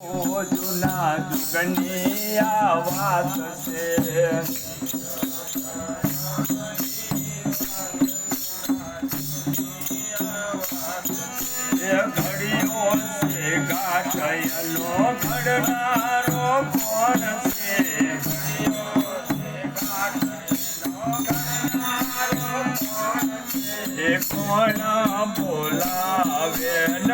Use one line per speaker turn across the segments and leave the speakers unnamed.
ઓ જુના જુગનિયા વાત છે ઘડીઓ છે ગાઠયલો ઘડનારો કોણ કોણ બોલા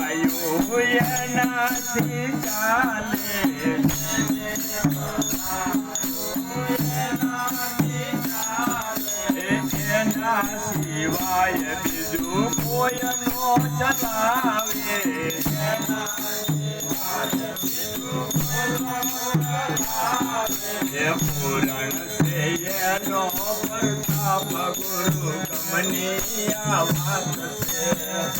ગાયું એનાથી ચાલે એના સિવાય બીજું કોયનો ચલાવે પૂરણ છે એનો પ્રતાપ ગુરુ ગમની વાત છે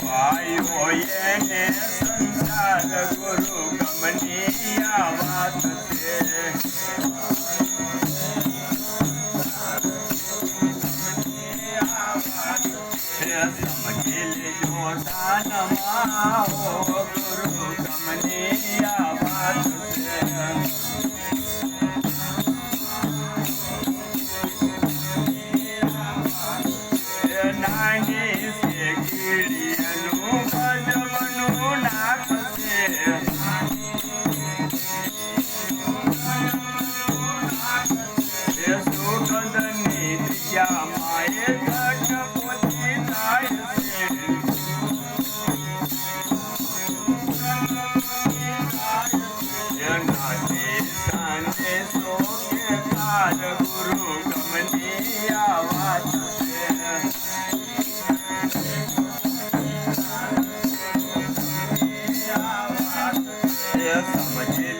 વાયુને સંસાર ગુરુ કમનીયા વાત છે કમનીયા વાત છે Yes, I'm a kid.